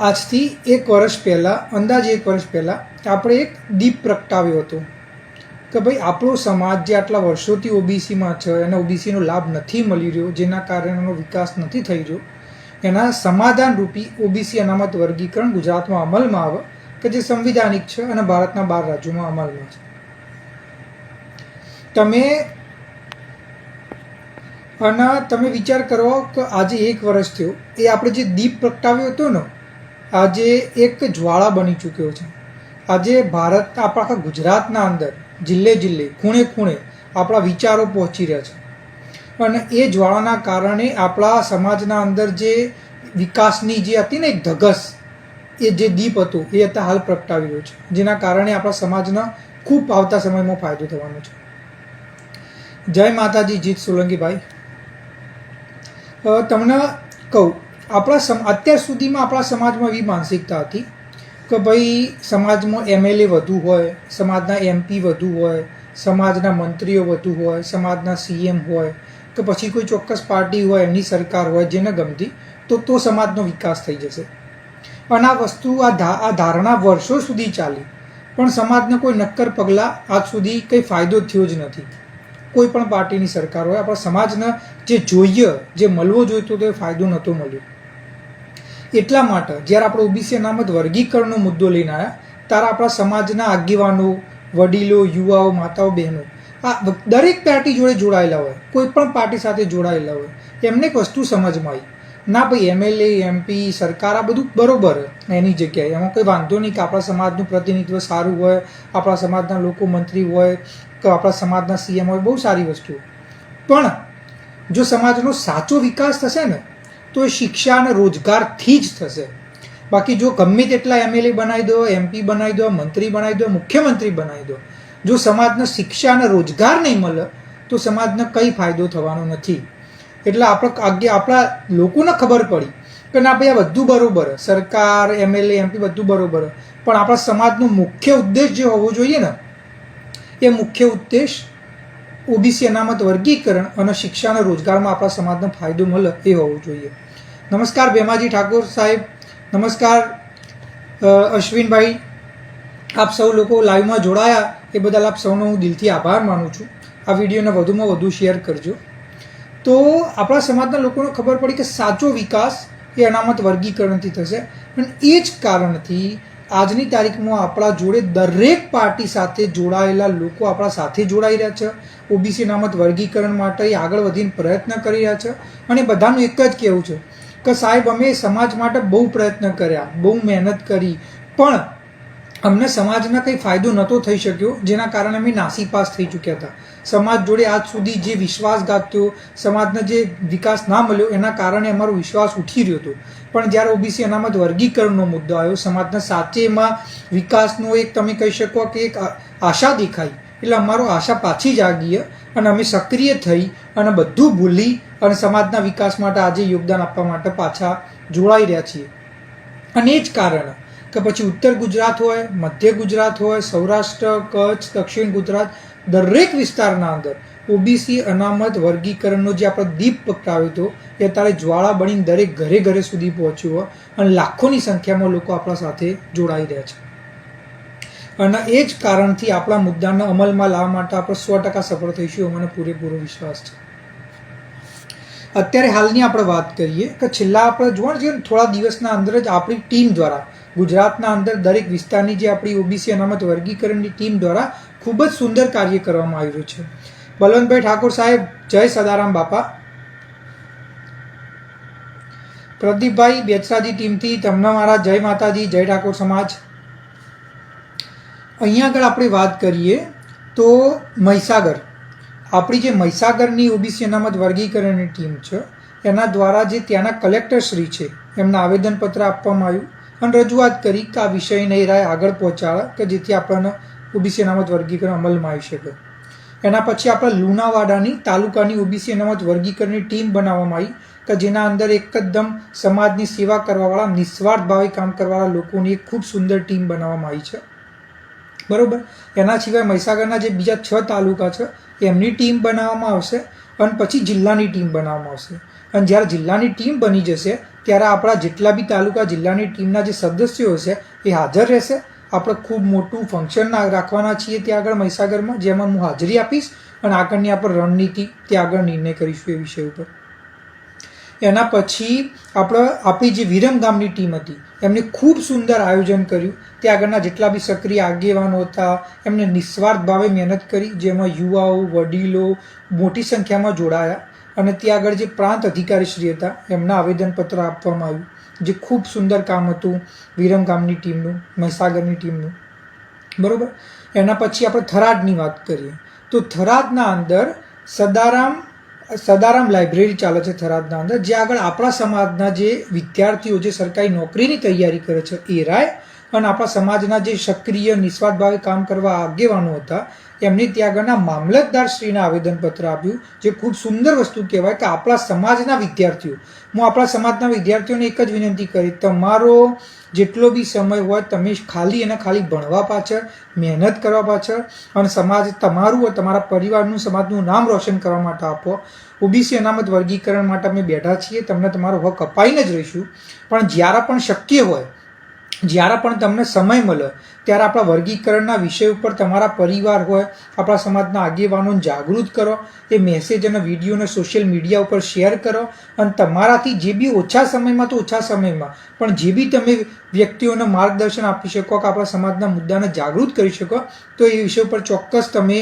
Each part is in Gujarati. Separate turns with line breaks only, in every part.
આજથી એક વર્ષ પહેલાં, અંદાજે એક વર્ષ પહેલાં, આપણે એક દીપ પ્રગટાવ્યો હતો કે ભાઈ આપણો સમાજ જે આટલા વર્ષોથી ઓબીસીમાં છે, એને ઓબીસીનો લાભ નથી મળી રહ્યો, જેના કારણેનો વિકાસ નથી થઈ રહ્યો, એના સમાધાન રૂપી ઓબીસી અનામત વર્ગીકરણ ગુજરાતમાં અમલમાં આવે કે જે સંવિધાનિક છે અને ભારતના બાર રાજ્યોમાં અમલમાં છે. તમે અને તમે વિચાર કરો કે આજે એક વર્ષ થયો, એ આપણે જે દીપ પ્રગટાવ્યો હતો ને આજે એક જ્વાળા બની ચૂક્યો છે. આજે ભારત, આપણા ગુજરાતના અંદર, જિલ્લે જિલ્લે, ખૂણે ખૂણે આપણા વિચારો પહોંચી રહ્યા છે. અને એ જ્વાળાના કારણે આપણા સમાજના અંદર જે વિકાસની જે હતી ને એક ધગસ, એ જે દીપ હતું, એ અત્યારે હાલ પ્રગટાવી રહ્યો છે. જેના કારણે આપણા સમાજના ખૂબ આવતા સમયમાં ફાયદો થવાનો છે. જય માતાજી, જીત સોલંકીભાઈ તમને કહું આપણા સમ, અત્યાર સુધીમાં આપણા સમાજમાં એવી માનસિકતા હતી કે ભાઈ સમાજમાં એમએલએ વધુ હોય, સમાજના એમપી વધુ હોય, સમાજના મંત્રીઓ વધુ હોય, સમાજના સીએમ હોય, કે પછી કોઈ ચોક્કસ પાર્ટી હોય એની સરકાર હોય, જેને ગમતી, તો તો સમાજનો વિકાસ થઈ જશે. પણ આ વસ્તુ, આ ધા, આ ધારણા વર્ષો સુધી ચાલી, પણ સમાજને કોઈ નક્કર પગલાં આજ સુધી કંઈ ફાયદો થયો જ નથી. કોઈ પણ પાર્ટીની સરકાર હોય, આપણા સમાજને જે જોઈએ, જે મળવો જોઈતો તો એ ફાયદો નહોતો મળ્યો. એટલા માટે જ્યારે આપણે ઓબીસી અનામત વર્ગીકરણનો મુદ્દો લઈને આવ્યા, ત્યારે આપણા સમાજના આગેવાનો, વડીલો, યુવાઓ, માતાઓ, બહેનો, આ દરેક પાર્ટી જોડે જોડાયેલા હોય, કોઈ પણ પાર્ટી સાથે જોડાયેલા હોય, એમને એક વસ્તુ સમજમાં આવી. ના ભાઈ એમએલએ એમપી સરકાર, આ બધું બરોબર એની જગ્યાએ. એમાં કોઈ વાંધો નહીં કે આપણા સમાજનું પ્રતિનિધિત્વ સારું હોય, આપણા સમાજના લોકો મંત્રી હોય, કે આપણા સમાજના સીએમ હોય, બહુ સારી વસ્તુ પણ જો સમાજનો સાચો વિકાસ થશે ને તો શિક્ષા અને રોજગારથી જ થશે. બાકી જો ગમે તેટલા એમએલએ બનાવી દો એમપી બનાવી દો, મંત્રી બનાવી દો, મુખ્યમંત્રી બનાવી દો, જો સમાજને શિક્ષા અને રોજગાર નહીં મળે, તો સમાજને કંઈ ફાયદો થવાનો નથી. એટલે આપણે આગે આપણા લોકોને ખબર પડી કે ના ભાઈ આ બધું બરાબર સરકાર એમએલએ એમપી બધું બરોબર પણ આપણા સમાજનો મુખ્ય ઉદ્દેશ જે હોવો જોઈએ ને, એ મુખ્ય ઉદ્દેશ ઓબીસી અનામત વર્ગીકરણ અને શિક્ષણ રોજગારમાં આપણા સમાજને ફાયદો મળે એ હોવું જોઈએ. નમસ્કાર ભેમાજી ઠાકોર સાહેબ. નમસ્કાર અશ્વિનભાઈ. આપ સૌ લોકો લાઈવમાં જોડાયા એ બદલ આપ સૌનો હું દિલથી આભાર માનું છું. આ વિડીયોને વધુમાં વધુ શેર કરજો. તો આપણા સમાજના લોકોને ખબર પડી કે સાચો વિકાસ એ અનામત વર્ગીકરણથી થશે. પણ એ જ કારણથી આજની તારીખમાં આપણા જોડે દરેક પાર્ટી સાથે જોડાયેલા લોકો આપણા સાથે જોડાઈ રહ્યા છે. ઓબીસી નામત વર્ગીકરણ માટે આગળ વધીને પ્રયત્ન કરી રહ્યા છે અને બધાનું એક જ કહેવું છે કે સાહેબ, અમે સમાજ માટે બહુ પ્રયત્ન કર્યા, બહુ મહેનત કરી, પણ અમને સમાજના કંઈ ફાયદો નહોતો થઈ શક્યો, જેના કારણે અમે નાસીપાસ થઈ ચૂક્યા હતા. સમાજ જોડે આજ સુધી જે વિશ્વાસઘાત થયો, સમાજને જે વિકાસ ના મળ્યો, એના કારણે અમારો વિશ્વાસ ઉઠી રહ્યો હતો. પણ જ્યારે ઓબીસી અનામત વર્ગીકરણનો મુદ્દો આવ્યો, સમાજના સાચેમાં વિકાસનો એક તમે કહી શકો કે એક આશા દેખાઈ. એટલે અમારો આશા પાછી જાગી અને અમે સક્રિય થઈ અને બધું ભૂલી અને સમાજના વિકાસ માટે આજે યોગદાન આપવા માટે પાછા જોડાઈ રહ્યા છીએ. અને એ જ કારણ કે પછી ઉત્તર ગુજરાત હોય, મધ્ય ગુજરાત હોય, સૌરાષ્ટ્ર, કચ્છ, દક્ષિણ ગુજરાત, દરેક વિસ્તારના અંદર ઓબીસી અનામત વર્ગીકરણનો જે આપણો દીપ પકડાવ્યો હતો, એ અત્યારે જ્વાળા બનીને દરેક ઘરે ઘરે સુધી પહોંચ્યું હોય અને લાખોની સંખ્યામાં લોકો આપણા સાથે જોડાઈ રહ્યા છે. અને એ જ કારણથી આપણા મુદ્દાને અમલમાં લાવવા માટે આપણે સો ટકા સફળ થઈશું મને પૂરેપૂરો વિશ્વાસ છે. અત્યારે હાલની આપણે વાત કરીએ કે છેલ્લા આપણે જોવા જઈએ થોડા દિવસના અંદર જ આપણી ટીમ દ્વારા, ગુજરાતના અંદર દરેક વિસ્તારની જે આપણી ઓબીસી અનામત વર્ગીકરણની ટીમ દ્વારા ખૂબ જ સુંદર કાર્ય કરવામાં આવ્યું છે. બલવંતભાઈ ઠાકોર સાહેબ, જય સદારામ બાપા. પ્રદીપભાઈ બેચરાજી ટીમથી તમને મારા જય માતાજી, જય ઠાકોર સમાજ. અહીંયા આગળ આપણે વાત કરીએ તો મહીસાગર. આપણી જે મહીસાગરની ઓબીસી અનામત વર્ગીકરણની ટીમ છે, એના દ્વારા જે ત્યાંના કલેક્ટરશ્રી છે, એમને આવેદનપત્ર આપવામાં આવ્યું. અને રજૂઆત કરી કે આ વિષયને નહીં રાય આગળ પહોંચાડે, કે જેથી આપણને ઓબીસી અનામત વર્ગીકરણ અમલમાં આવી શકે. એના પછી આપણે લુણાવાડાની તાલુકાની ઓબીસી અનામત વર્ગીકરણની ટીમ બનાવવામાં આવી કે જેના અંદર એકદમ સમાજની સેવા કરવાવાળા, નિસ્વાર્થ ભાવે કામ કરવાવાળા લોકોની એક ખૂબ સુંદર ટીમ બનાવવામાં આવી છે. બરાબર? એના સિવાય મહીસાગરના જે બીજા છ તાલુકા છે, એમની ટીમ બનાવવામાં આવશે અને પછી જિલ્લાની ટીમ બનાવવામાં આવશે. અને જ્યારે જિલ્લાની ટીમ બની જશે, ત્યારે આપણા જેટલા બી તાલુકા જિલ્લાની ટીમના જે સદસ્યો હશે એ હાજર રહેશે આપણે ખૂબ મોટું ફંક્શન રાખવાના છીએ ત્યાં આગળ મહીસાગરમાં, જેમાં હું હાજરી આપીશ અને આગળની આપણે રણનીતિ ત્યાં આગળ નિર્ણય કરીશું એ વિષય ઉપર. એના પછી આપણે આપણી જે વિરમ ગામની ટીમ હતી એમને ખૂબ સુંદર આયોજન કર્યું. ત્યાં આગળના જેટલા બી સક્રિય આગેવાનો હતા, એમને નિસ્વાર્થ ભાવે મહેનત કરી, જેમાં યુવાઓ, વડીલો મોટી સંખ્યામાં જોડાયા. અને ત્યાં આગળ જે પ્રાંત અધિકારીશ્રી હતા, એમના આવેદનપત્ર આપવામાં આવ્યું. જે ખૂબ સુંદર કામ હતું, વિરમ ગામની ટીમનું, મહીસાગરની ટીમનું. બરાબર? એના પછી આપણે થરાદની વાત કરીએ. તો થરાદના અંદર સદારામ સદારામ લાઇબ્રેરી ચાલે છે થરાદના અંદર, જે આગળ આપણા સમાજના જે વિદ્યાર્થીઓ, જે સરકારી નોકરીની તૈયારી કરે છે એ રાય, અને આપણા સમાજના જે સક્રિય, નિસ્વાર્થ ભાવે કામ કરવા આગેવાનો હતા એમની ત્યાં આગળના મામલતદારશ્રીને આવેદનપત્ર આપ્યું, જે ખૂબ સુંદર વસ્તુ કહેવાય કે આપણા સમાજના વિદ્યાર્થીઓ, હું આપણા સમાજના વિદ્યાર્થીઓને એક જ વિનંતી કરી તમારો જેટલો બી સમય હોય તમે ખાલી અને ખાલી ભણવા પાછળ, મહેનત કરવા પાછળ અને સમાજ તમારું તમારા પરિવારનું સમાજનું નામ રોશન કરવા માટે આપો. ઓબીસી અનામત વર્ગીકરણ માટે અમે બેઠા છીએ, તમને તમારો હક અપાઈને જ રહીશું. પણ જ્યારે પણ શક્ય હોય જ્યારે પણ તમને સમય મળે, ત્યારે આપણા વર્ગીકરણના વિષય ઉપર તમારા પરિવાર હોય, આપણા સમાજના આગેવાનોને જાગૃત કરો, એ મેસેજ અને વિડીયોને સોશિયલ મીડિયા ઉપર શેર કરો અને તમારાથી જે બી ઓછા સમયમાં તો ઓછા સમયમાં, પણ જે બી તમે વ્યક્તિઓને માર્ગદર્શન આપી શકો, કે આપણા સમાજના મુદ્દાને જાગૃત કરી શકો, તો એ વિષય ઉપર ચોક્કસ તમે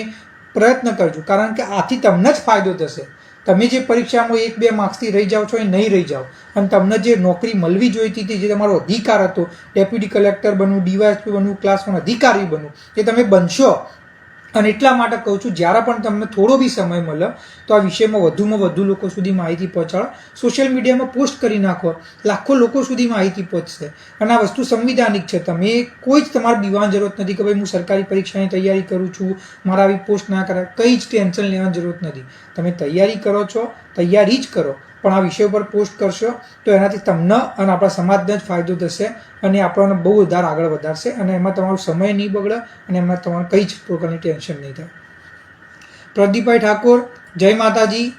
પ્રયત્ન કરજો. કારણ કે આથી તમને જ ફાયદો થશે. તમે જે પરીક્ષામાં એક બે માર્ક્સથી રહી જાઓ છો એ નહીં રહી જાઓ. અને તમને જે નોકરી મળવી જોઈતી હતી, જે તમારો અધિકાર હતો, ડેપ્યુટી કલેક્ટર બનવું, ડીવાયએસપી બનવું, ક્લાસ વન અધિકારી બનવું, એ તમે બનશો. અને એટલા માટે કહું છું, જ્યારે પણ તમને થોડો બી સમય મળે, તો આ વિષયમાં વધુમાં વધુ લોકો સુધી માહિતી પહોંચાડો. સોશિયલ મીડિયામાં પોસ્ટ કરી નાખો, લાખો લોકો સુધી માહિતી પહોંચશે. અને આ વસ્તુ સંવિધાનિક છે. તમે કોઈ જ તમારે દીવાની જરૂરત નથી કે ભાઈ હું સરકારી પરીક્ષાની તૈયારી કરું છું, મારા આવી પોસ્ટ ના કરાય. કંઈ જ ટેન્શન લેવાની જરૂરત નથી. તમે તૈયારી કરો છો, તૈયારી જ કરો. પણ આ વિષય પર પોસ્ટ કરશો, તો એનાથી તમને અને આપણા સમાજને જ ફાયદો થશે અને આપણને બહુ વધારે આગળ વધારશે અને એમાં તમારો સમય નહીં બગડે અને એમાં તમારે કંઈ જ પ્રકારની ટેન્શન નહીં થાય. પ્રદીપભાઈ ઠાકોર, જય માતાજી.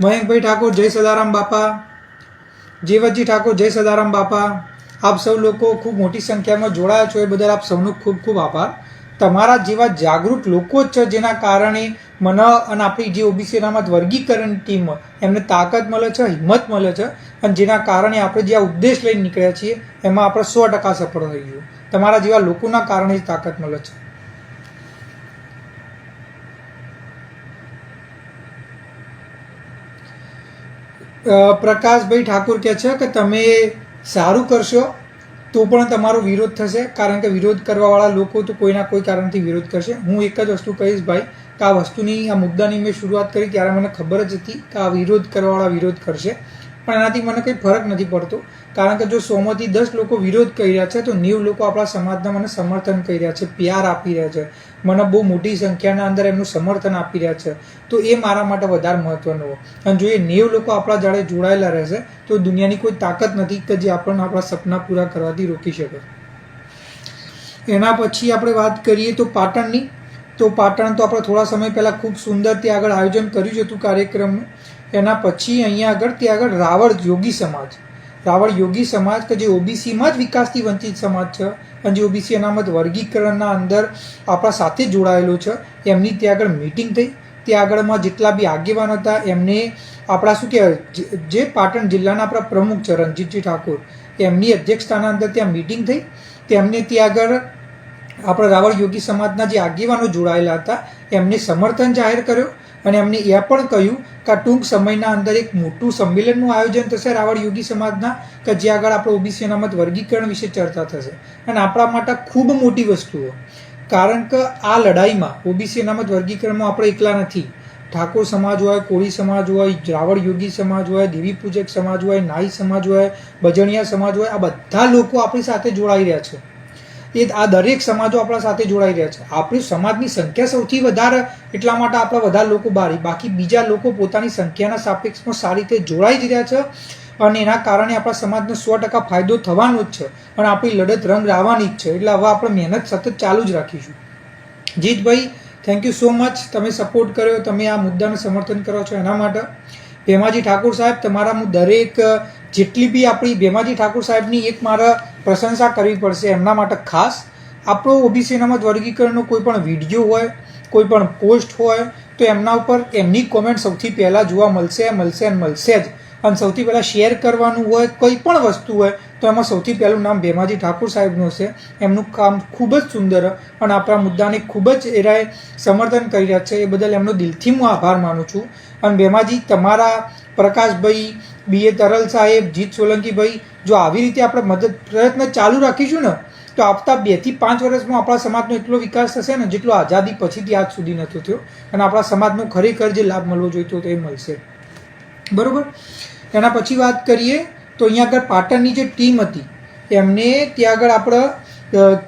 મયંકભાઈ ઠાકોર, જય સદારામ બાપા. જીવતજી ઠાકોર, જય સદારામ બાપા. આપ સૌ લોકો ખૂબ મોટી સંખ્યામાં જોડાયા છો. એ બદલ આપ સૌનો ખૂબ ખૂબ આભાર. તમારા જેવા જાગૃત લોકો જ છે જેના કારણે મને અને આપણી જે ઓબીસી અનામત વર્ગીકરણ ટીમ એમને તાકાત મળે છે, હિંમત મળે છે અને જેના કારણે આપણે જે આ ઉદ્દેશ લઈને નીકળ્યા છીએ, એમાં આપણે સો ટકા સફળ થઈ ગયું. તમારા જેવા લોકોના કારણે જ તાકાત મળે છે. પ્રકાશભાઈ ઠાકુર કહે છે કે તમે સારું કરશો તો પણ તમારો વિરોધ થશે, કારણ કે વિરોધ કરવાવાળા લોકો તો કોઈના કોઈ કારણથી વિરોધ કરશે. હું એક જ વસ્તુ કહીશ ભાઈ, કે આ વસ્તુની, આ મુદ્દાની મેં શરૂઆત કરી ત્યારે મને ખબર જ હતી કે આ વિરોધ કરવાવાળા વિરોધ કરશે. પણ એનાથી મને કંઈ ફરક નથી પડતો. કારણ કે જો સોમાંથી દસ લોકો વિરોધ કરી રહ્યા છે, તો નેવ લોકો આપણા સમાજના મને સમર્થન કરી રહ્યા છે, પ્યાર આપી રહ્યા છે. મને બહુ મોટી સંખ્યાના અંદર એમનું સમર્થન આપી રહ્યા છે. તો એ મારા માટે વધારે મહત્વનું હોય. અને જો એ નેવ લોકો આપણા જાડે જોડાયેલા રહેશે, તો દુનિયાની કોઈ તાકાત નથી કે જે આપણને આપણા સપના પૂરા કરવાથી રોકી શકે. એના પછી આપણે વાત કરીએ તો પાટણની. તો પાટણ તો આપણે થોડા સમય પહેલાં ખૂબ સુંદર ત્યાં આગળ આયોજન કર્યું હતું કાર્યક્રમનું. એના પછી અહીંયા આગળ ત્યાં આગળ રાવળ યોગી સમાજ. રાવળ યોગી સમાજ કે જે ઓબીસીમાં જ વિકાસથી વંચિત સમાજ છે અને જે ઓબીસી અનામત વર્ગીકરણના અંદર આપણા સાથે જોડાયેલો છે, એમની ત્યાં આગળ મિટિંગ થઈ. ત્યાં આગળમાં જેટલા બી આગેવાન હતા, એમને આપણા શું કહેવાય, જે- પાટણ જિલ્લાના આપણા પ્રમુખ છે, રણજીતજી ઠાકોર, એમની અધ્યક્ષતાના અંદર ત્યાં મિટિંગ થઈ. તેમને ત્યાં આગળ આપણા રાવળ યોગી સમાજના જે આગેવાનો જોડાયેલા હતા, એમને સમર્થન જાહેર કર્યો. અને એમને એ પણ કહ્યું કે ટૂંક સમયના અંદર એક મોટું સંમેલનનું આયોજન થશે રાવળ યોગી સમાજના, કે જે આગળ આપણે ઓબીસી અનામત વર્ગીકરણ વિશે ચર્ચા થશે. અને આપણા માટે ખૂબ મોટી વસ્તુઓ. કારણ કે આ લડાઈમાં ઓબીસી અનામત વર્ગીકરણમાં આપણે એકલા નથી. ઠાકોર સમાજ હોય, કોળી સમાજ હોય, રાવળ યોગી સમાજ હોય, દેવી પૂજક સમાજ હોય, નાઈ સમાજ હોય, બજણિયા સમાજ હોય, આ બધા લોકો આપણી સાથે જોડાઈ રહ્યા છે. એ આ દરેક સમાજો આપણા સાથે જોડાઈ રહ્યા છે. આપણી સમાજની સંખ્યા સૌથી વધારે એટલા માટે આપણા વધારે લોકો બારી. બાકી બીજા લોકો પોતાની સંખ્યાના સાપેક્ષમાં સારી રીતે જોડાઈ જ રહ્યા છે અને એના કારણે આપણા સમાજને સો ટકા ફાયદો થવાનો જ છે અને આપણી લડત રંગ લાવવાની જ છે. એટલે હવે આપણે મહેનત સતત ચાલુ જ રાખીશું. Jeetbhai thank you so much તમે સપોર્ટ કર્યો, તમે આ મુદ્દાનું સમર્થન કરો છો એના માટે. ભેમાજી ઠાકોર સાહેબ, તમારા હું દરેક, જેટલી બી આપણી ભેમાજી ઠાકોર સાહેબની એક મારે પ્રશંસા કરવી પડશે એમના માટે ખાસ. આપણો ઓબીસી અનામત વર્ગીકરણનો કોઈ પણ વીડિયો હોય, કોઈ પણ પોસ્ટ હોય, તો એમના ઉપર એમની કોમેન્ટ સૌથી પહેલાં જોવા મળશે મળશે અને મળશે જ. અને સૌથી પહેલાં શેર કરવાનું હોય, કોઈ પણ વસ્તુ હોય, તો એમાં સૌથી પહેલું નામ ભેમાજી ઠાકુર સાહેબનું હશે. એમનું કામ ખૂબ જ સુંદર અને આપણા મુદ્દાને ખૂબ જ એરાએ સમર્થન કરી રહ્યા છે. એ બદલ એમનો દિલથી હું આભાર માનું છું. અને ભેમાજી, તમારા પ્રકાશભાઈ બી એ તરલ સાહેબ, જીત સોલંકીભાઈ, જો આવી રીતે આપણે મદદ પ્રયત્ન ચાલુ રાખીશું ને, તો આવતા બેથી પાંચ વર્ષમાં આપણા સમાજનો એટલો વિકાસ થશે ને, જેટલો આઝાદી પછીથી આજ સુધી નહોતો થયો. અને આપણા સમાજનો ખરેખર જે લાભ મળવો જોઈતો હતો એ મળશે. બરાબર? એના પછી વાત કરીએ, તો અહીંયા આગળ પાટણની જે ટીમ હતી, એમને ત્યાં આગળ આપણે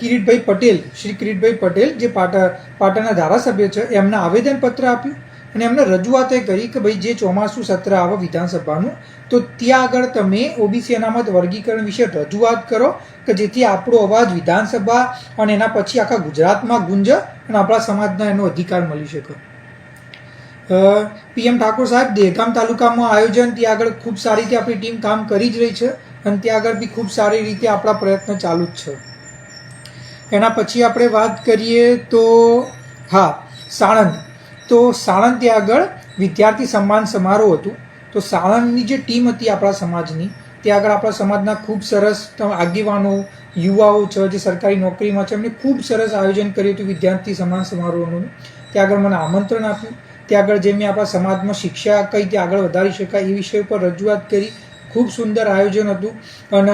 કિરીટભાઈ પટેલ, શ્રી કિરીટભાઈ પટેલ, જે પાટણ પાટણના ધારાસભ્ય છે, એમને આવેદનપત્ર આપ્યું. અને એમને રજૂઆત એ કરી કે ભાઈ જે ચોમાસું સત્ર આવે વિધાનસભાનું, તો ત્યાં આગળ તમે ઓબીસી અનામત વર્ગીકરણ વિશે રજૂઆત કરો કે જેથી આપણો અવાજ વિધાનસભા અને એના પછી આખા ગુજરાતમાં ગુંજ અને આપણા સમાજના એનો અધિકાર મળી શકે. પીએમ ઠાકોર સાહેબ દહેગામ તાલુકામાં આયોજન, ત્યાં આગળ ખૂબ સારી રીતે આપણી ટીમ કામ કરી જ રહી છે અને ત્યાં આગળ બી ખૂબ સારી રીતે આપણા પ્રયત્ન ચાલુ જ છે. એના પછી આપણે વાત કરીએ તો, હા, સાણંદ. તો સાણંદ ત્યાં આગળ વિદ્યાર્થી સન્માન સમારોહ હતું. તો સાણંદની જે ટીમ હતી આપણા સમાજની, ત્યાં આગળ આપણા સમાજના ખૂબ સરસ આગેવાનો, યુવાઓ છે, જે સરકારી નોકરીમાં છે, એમને ખૂબ સરસ આયોજન કર્યું હતું વિદ્યાર્થી સન્માન સમારોહનું. ત્યાં આગળ મને આમંત્રણ આપ્યું. ત્યાં આગળ જે મેં આપણા સમાજમાં શિક્ષા કઈ રીતે આગળ વધારી શકાય એ વિષય ઉપર રજૂઆત કરી. ખૂબ સુંદર આયોજન હતું. અને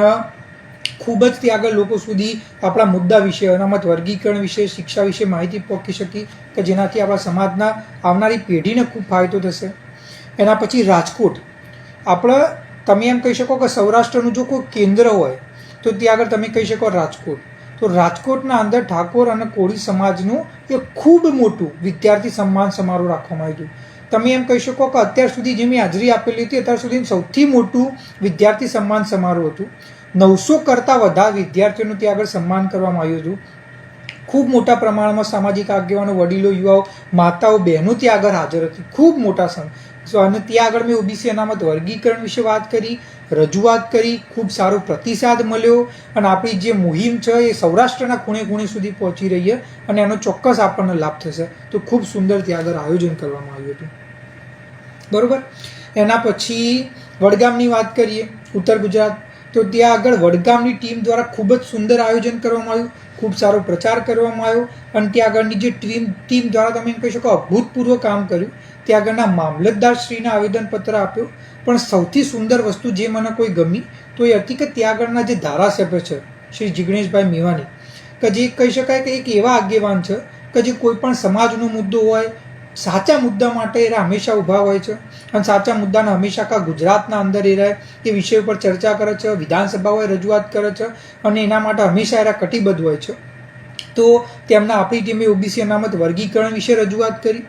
ખૂબ જ ત્યાં આગળ લોકો સુધી આપણા મુદ્દા વિશે, અનામત, વર્ગીકરણ વિશે, શિક્ષા વિશે માહિતી પહોંચી શકી કે જેનાથી આપણા સમાજના આવનારી પેઢીને ખૂબ ફાયદો થશે. એના પછી રાજકોટ. આપણે, તમે એમ કહી શકો કે સૌરાષ્ટ્રનું જો કોઈ કેન્દ્ર હોય, તો ત્યાં આગળ તમે કહી શકો રાજકોટ. તો રાજકોટના અંદર ઠાકોર અને કોળી સમાજનું એક ખૂબ મોટું વિદ્યાર્થી સન્માન સમારોહ રાખવામાં આવ્યું. તમે એમ કહી શકો કે અત્યાર સુધી જે મેં હાજરી આપેલી હતી, અત્યાર સુધી સૌથી મોટું વિદ્યાર્થી સન્માન સમારોહ હતું. નવસો કરતાં વધારે વિદ્યાર્થીઓનું ત્યાં આગળ સન્માન કરવામાં આવ્યું હતું. ખૂબ મોટા પ્રમાણમાં સામાજિક આગેવાનો, વડીલો, યુવાઓ, માતાઓ, બહેનો ત્યાં આગળ હાજર હતી. ખૂબ મોટા સંઘ અને ત્યાં આગળ મેં ઓબીસી અનામત વર્ગીકરણ વિશે વાત કરી, રજૂઆત કરી, ખૂબ સારો પ્રતિસાદ મળ્યો અને આપણી જે મુહિમ છે એ સૌરાષ્ટ્રના ખૂણે ખૂણે સુધી પહોંચી રહી છે અને એનો ચોક્કસ આપણને લાભ થશે. તો ખૂબ સુંદર ત્યાં આગળ આયોજન કરવામાં આવ્યું હતું. બરોબર? એના પછી વડગામની વાત કરીએ, ઉત્તર ગુજરાત. તો ત્યાં આગળ વડગામની ટીમ દ્વારા ખૂબ જ સુંદર આયોજન કરવામાં આવ્યું, ખૂબ સારો પ્રચાર કરવામાં આવ્યો અને ત્યાં આગળની જે ટીમ ટીમ દ્વારા તમે એમ કહી શકો અભૂતપૂર્વ કામ કર્યું. ત્યાં આગળના મામલતદાર શ્રીને આવેદનપત્ર આપ્યું. પણ સૌથી સુંદર વસ્તુ જે મને કોઈ ગમી તો એ હતી કે ત્યાં આગળના જે ધારાસભ્ય છે, શ્રી જિગ્નેશભાઈ મેવાણી, કે જે કહી શકાય કે એક એવા આગેવાન છે કે જે કોઈ પણ સમાજનો મુદ્દો હોય, સાચા મુદ્દા માટે એ હંમેશા ઊભા હોય છે. અને સાચા મુદ્દાને હંમેશા કા ગુજરાતના અંદર એ રહે તે વિષય ઉપર ચર્ચા કરે છે વિધાનસભા હોય રજૂઆત કરે છે અને એના માટે હંમેશા એરા કટિબદ્ધ હોય છે. તો તેમના આપણી ટીમે ઓબીસી અનામત વર્ગીકરણ વિશે રજૂઆત કરી.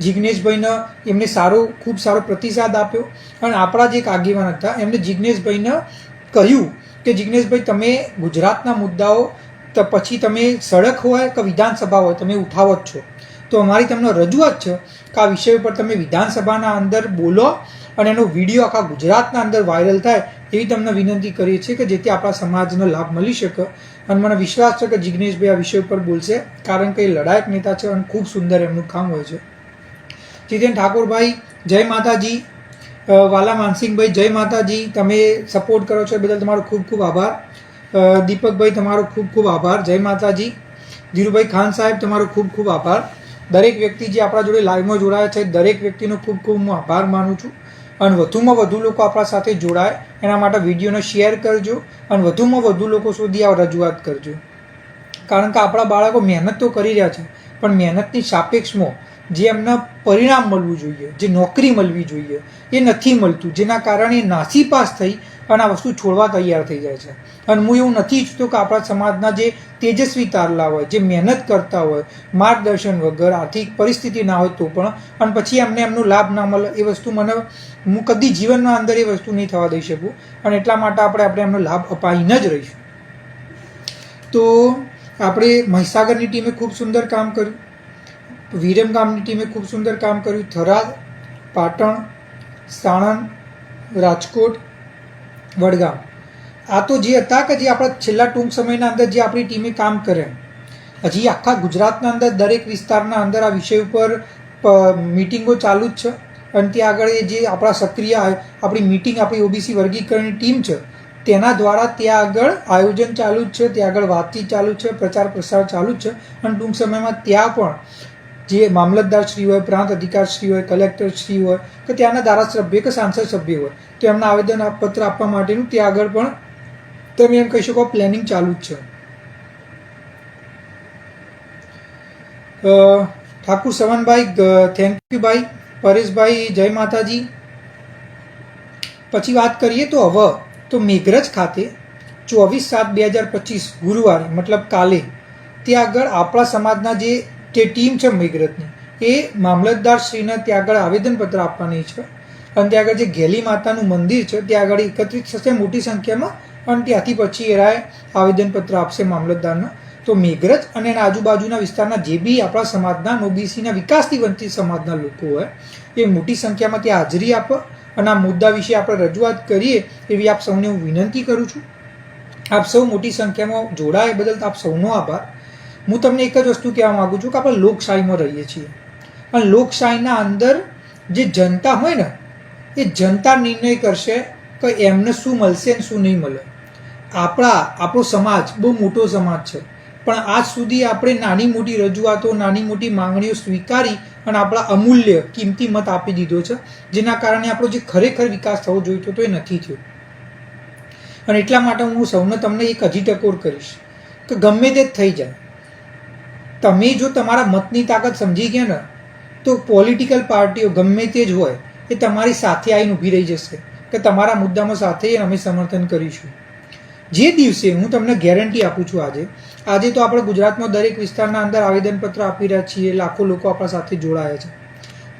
જિજ્ઞેશભાઈને એમને સારો, ખૂબ સારો પ્રતિસાદ આપ્યો અને આપણા જે એક આગેવાન હતા, એમને જિજ્ઞેશભાઈને કહ્યું કે જિજ્ઞેશભાઈ તમે ગુજરાતના મુદ્દાઓ પછી તમે સડક હોય કે વિધાનસભા હોય, તમે ઉઠાવો જ છો. તો અમારી તમને રજૂઆત છે કે આ વિષય ઉપર તમે વિધાનસભાના અંદર બોલો અને એનો વીડિયો આખા ગુજરાતના અંદર વાયરલ થાય એવી તમને વિનંતી કરીએ છીએ કે જેથી આપણા સમાજનો લાભ મળી શકે. અને મને વિશ્વાસ છે કે જિગ્નેશભાઈ આ વિષય ઉપર બોલશે, કારણ કે એ લડાયક નેતા છે અને ખૂબ સુંદર એમનું કામ હોય છે. જીતેન ઠાકોરભાઈ, જય માતાજી. વાલા માનસિંહભાઈ, જય માતાજી. તમે સપોર્ટ કરો છો એ બદલ તમારો ખૂબ ખૂબ આભાર. દીપકભાઈ, તમારો ખૂબ ખૂબ આભાર. જય માતાજી. ધીરુભાઈ ખાન સાહેબ, તમારો ખૂબ ખૂબ આભાર. દરેક વ્યક્તિ જે આપણા જોડે લાઈવમાં જોડાયા છે, દરેક વ્યક્તિનો ખૂબ ખૂબ હું આભાર માનું છું. અને વધુમાં વધુ લોકો આપણા સાથે જોડાય, એના માટે વિડીયોને શેર કરજો અને વધુમાં વધુ લોકો સુધી આ રજૂઆત કરજો. કારણ કે આપણા બાળકો મહેનત તો કરી રહ્યા છે, પણ મહેનતની સાપેક્ષમાં જે એમને પરિણામ મળવું જોઈએ, જે નોકરી મળવી જોઈએ, એ નથી મળતું, જેના કારણે નાસીપાસ થઈ અને આ વસ્તુ છોડવા તૈયાર થઈ જાય છે. અને હું એવું નથી ઈચ્છતો કે આપણા સમાજના જે તેજસ્વી તારલા હોય, જે મહેનત કરતા હોય, માર્ગદર્શન વગર, આર્થિક પરિસ્થિતિ ના હોય તો પણ, અને પછી એમને એમનો લાભ ના મળે, એ વસ્તુ મને, હું કદી જીવનના અંદર એ વસ્તુ નહીં થવા દઈ શકું. અને એટલા માટે આપણે આપણે એમનો લાભ અપાઈને જ રહીશું. તો આપણે મહીસાગરની ટીમે ખૂબ સુંદર કામ કર્યું. વિરમ ગામની ટીમે ખૂબ સુંદર કામ કર્યું. થરાદ, પાટણ, સાણંદ, રાજકોટ વડગામ. આ તો જે હતા કે જે આપણા છેલ્લા ટૂંક સમયના અંદર જે આપણી ટીમે કામ કરે. હજી આખા ગુજરાતના અંદર દરેક વિસ્તારના અંદર આ વિષય ઉપર મિટિંગો ચાલુ જ છે. અને ત્યાં આગળ જે આપણા સક્રિય આપણી મિટિંગ આપણી ઓબીસી વર્ગીકરણની ટીમ છે, તેના દ્વારા ત્યાં આગળ આયોજન ચાલુ જ છે, ત્યાં આગળ વાતચીત ચાલુ છે પ્રચાર પ્રસાર ચાલુ જ છે. અને ટૂંક સમયમાં ત્યાં પણ જે મામલતદાર શ્રી હોય, પ્રાંત અધિકારશ્રી હોય, કલેક્ટર શ્રી હોય, કે ત્યાંના ધારાસભ્ય કે સાંસદ સભ્ય હોય, તો એમના આવેદન પત્ર આપવા માટેનું ત્યાં આગળ પણ તમે એમ કહી શકો પ્લેનિંગ ચાલુ જ છે. ઠાકુર સવનભાઈ થેન્ક યુ ભાઈ, પરેશભાઈ, જય માતાજી. પછી વાત કરીએ તો હવે, તો મેઘરજ ખાતે ચોવીસ સાત બે હજાર પચીસ ગુરુવારે, મતલબ કાલે ત્યાં આગળ આપણા સમાજના જે જે ટીમ છે મેઘરજની એ મામલતદાર શ્રીને ત્યાં આગળ આવેદનપત્ર આપવાની છે. અને ત્યાં આગળ જે ગેલી માતાનું મંદિર છે, ત્યાં આગળ એકત્રિત થશે, મોટી સંખ્યામાં, અને ત્યાંથી પછી એરાએ આવેદનપત્ર આપશે મામલતદારનો. તો મેઘરજ અને એના આજુબાજુના વિસ્તારના જે બી આપણા સમાજના ઓબીસીના વિકાસથી વંચિત સમાજના લોકો હોય, એ મોટી સંખ્યામાં ત્યાં હાજરી આપો. અને આ મુદ્દા વિશે આપણે રજૂઆત કરીએ એવી આપ સૌને હું વિનંતી કરું છું. આપ સૌ મોટી સંખ્યામાં જોડાય બદલ આપ સૌનો આભાર. હું તમને એક જ વસ્તુ કહેવા માગું છું કે આપણે લોકશાહીમાં રહીએ છીએ. અને લોકશાહીના અંદર જે જનતા હોય ને, એ જનતા નિર્ણય કરશે કે એમને શું મળશે ને શું નહીં મળે. આપણા, આપણો સમાજ બહુ મોટો સમાજ છે. પણ આજ સુધી આપણે નાની મોટી રજૂઆતો, નાની મોટી માંગણીઓ સ્વીકારી અને આપણા અમૂલ્ય કિંમતી મત આપી દીધો છે, જેના કારણે આપણો જે ખરેખર વિકાસ થવો જોઈતો તો એ નથી થયો. અને એટલા માટે હું સૌને તમને એક હજી ટકોર કરીશ કે ગમે તે જ થઈ જાય. તમે જો તમારા મતની તાકાત સમજી ગયા ને, તો પોલિટિકલ પાર્ટીઓ ગમે તે જ હોય, એ તમારી સાથે આવીને ઊભી રહી જશે કે તમારા મુદ્દામાં સાથે અમે સમર્થન કરીશું. જે દિવસે હું તમને ગેરંટી આપું છું આજે આજે તો આપણે ગુજરાતમાં દરેક વિસ્તારના અંદર આવેદનપત્ર આપી રહ્યા છીએ, લાખો લોકો આપણા સાથે જોડાયા છે.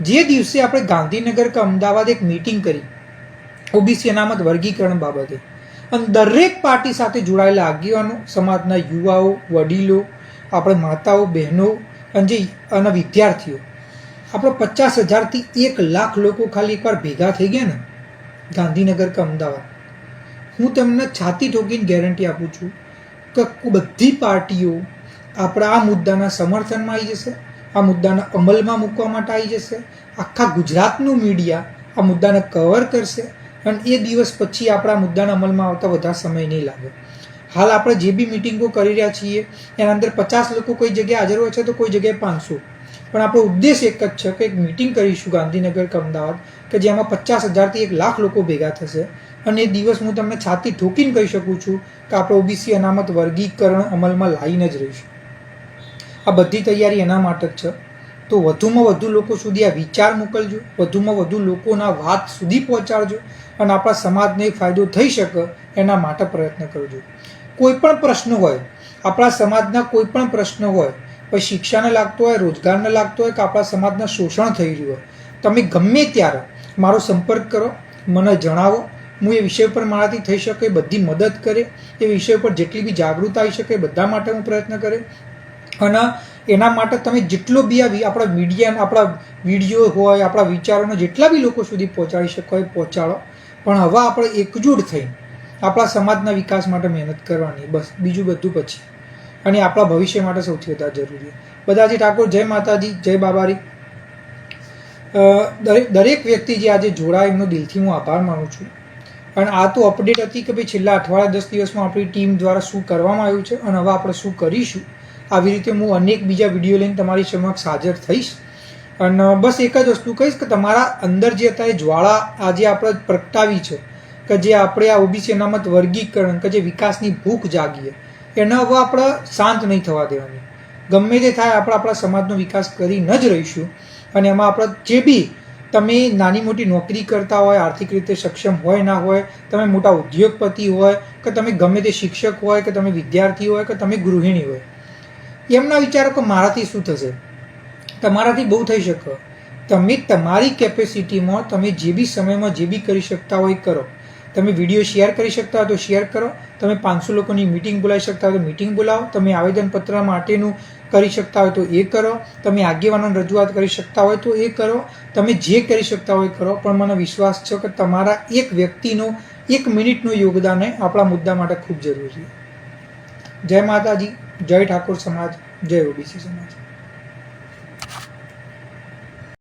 જે દિવસે આપણે ગાંધીનગર કે અમદાવાદ એક મિટિંગ કરી, ઓબીસી અનામત વર્ગીકરણ બાબતે, અને દરેક પાર્ટી સાથે જોડાયેલા આગેવાનો, સમાજના યુવાઓ, વડીલો આપણે માતાઓ, બહેનો અને અને વિદ્યાર્થીઓ. આપણે પચાસ હજારથી એક લાખ લોકો ખાલી એકવાર ભેગા થઈ ગયા ને, ગાંધીનગર કે અમદાવાદ. હું તમને છાતી ઠોકીને ગેરંટી આપું છું કે બધી પાર્ટીઓ આપણા આ મુદ્દાના સમર્થનમાં આવી જશે, આ મુદ્દાના અમલમાં મૂકવા માટે આવી જશે, આખા ગુજરાતનું મીડિયા આ મુદ્દાને કવર કરશે અને એ દિવસ પછી આપણા મુદ્દાના અમલમાં આવતા વધારે સમય નહીં લાગે. હાલ આપણે જે બી મિટિંગો કરી રહ્યા છીએ, એના અંદર પચાસ લોકો કોઈ જગ્યાએ હાજર હોય છે તો કોઈ જગ્યાએ પાંચસો. પણ આપણો ઉદ્દેશ એક જ છે કે એક મિટિંગ કરીશું ગાંધીનગર કે અમદાવાદ, કે જેમાં પચાસ હજારથી એક લાખ લોકો ભેગા થશે. અને એ દિવસ હું તમને છાતી ઠોકીને કહી શકું છું કે આપણે ઓબીસી અનામત વર્ગીકરણ અમલમાં લાવીને જ રહીશું. આ બધી તૈયારી એના માટે જ છે. તો વધુમાં વધુ લોકો સુધી આ વિચાર મોકલજો, વધુમાં વધુ લોકોના વાત સુધી પહોંચાડજો અને આપણા સમાજને ફાયદો થઈ શકે એના માટે પ્રયત્ન કરજો. કોઈ પણ પ્રશ્ન હોય, આપણા સમાજના કોઈ પણ પ્રશ્ન હોય પછી શિક્ષાને લાગતો હોય, રોજગારને લાગતો હોય કે આપણા સમાજના શોષણ થઈ રહ્યું હોય, તમે ગમે ત્યારે મારો સંપર્ક કરો, મને જણાવો, હું એ વિષય પર મારાથી થઈ શકે, બધી મદદ કરે, એ વિષય પર જેટલી બી જાગૃત આવી શકે બધા માટે હું પ્રયત્ન કરે અને એના માટે તમે જેટલો બી આવી આપણા મીડિયા આપણા વીડિયો હોય, આપણા વિચારોને જેટલા બી લોકો સુધી પહોંચાડી શકો એ પહોંચાડો. પણ હવે આપણે એકજૂટ થઈને આપણા સમાજના વિકાસ માટે મહેનત કરવાની. બસ, બીજું બધું પછી. અને આપણા ભવિષ્ય માટે સૌથી વધારે જરૂરી. બધાજી ઠાકોર, જય માતાજી, જય બાબારી. દરેક વ્યક્તિ જે આજે જોડાય, એમનો દિલથી હું આભાર માનું છું. અને આ તો અપડેટ હતી કે ભાઈ છેલ્લા અઠવાડિયા દસ દિવસમાં આપણી ટીમ દ્વારા શું કરવામાં આવ્યું છે અને હવે આપણે શું કરીશું? આવી રીતે હું અનેક બીજા વીડિયો લઈને તમારી સમક્ષ હાજર થઈશ. અને, બસ એક જ વસ્તુ કહીશ કે તમારા અંદર જે એ જ્વાળા આજે આપણે પ્રગટાવી છે, કે જે આપણે આ ઓબીસી અનામત વર્ગીકરણ, કે જે વિકાસની ભૂખ જાગીએ, એને હવે આપણે શાંત નહીં થવા દેવાની. ગમે તે થાય આપણે આપણા સમાજનો વિકાસ કરી ન જ રહીશું. અને એમાં આપણે જે બી તમે નાની મોટી નોકરી કરતા હોય, આર્થિક રીતે સક્ષમ હોય ના હોય, તમે મોટા ઉદ્યોગપતિ હોય, કે તમે ગમે તે શિક્ષક હોય, કે તમે વિદ્યાર્થી હોય, કે તમે ગૃહિણી હોય એમના વિચારો કે મારાથી શું થશે? તમારાથી બહુ થઈ શકે. તમે તમારી કેપેસિટીમાં, તમે જે બી સમયમાં જે બી કરી શકતા હોય કરો. તમે વીડિયો શેર કરી શકતા હોય તો શેર કરો. તમે પાંચસો લોકોની મિટિંગ બોલાવી શકતા હોય તો મિટિંગ બોલાવો. તમે આવેદનપત્ર માટેનું કરી શકતા હોય તો એ કરો. તમે આગેવાનો રજૂઆત કરી શકતા હોય તો એ કરો. તમે જે કરી શકતા હોય કરો. પણ મને વિશ્વાસ છે કે તમારા એક વ્યક્તિનો એક મિનિટનું યોગદાન આપણા મુદ્દા માટે ખૂબ જરૂરી છે. જય માતાજી. જય ઠાકોર સમાજ જય ઓબીસી સમાજ.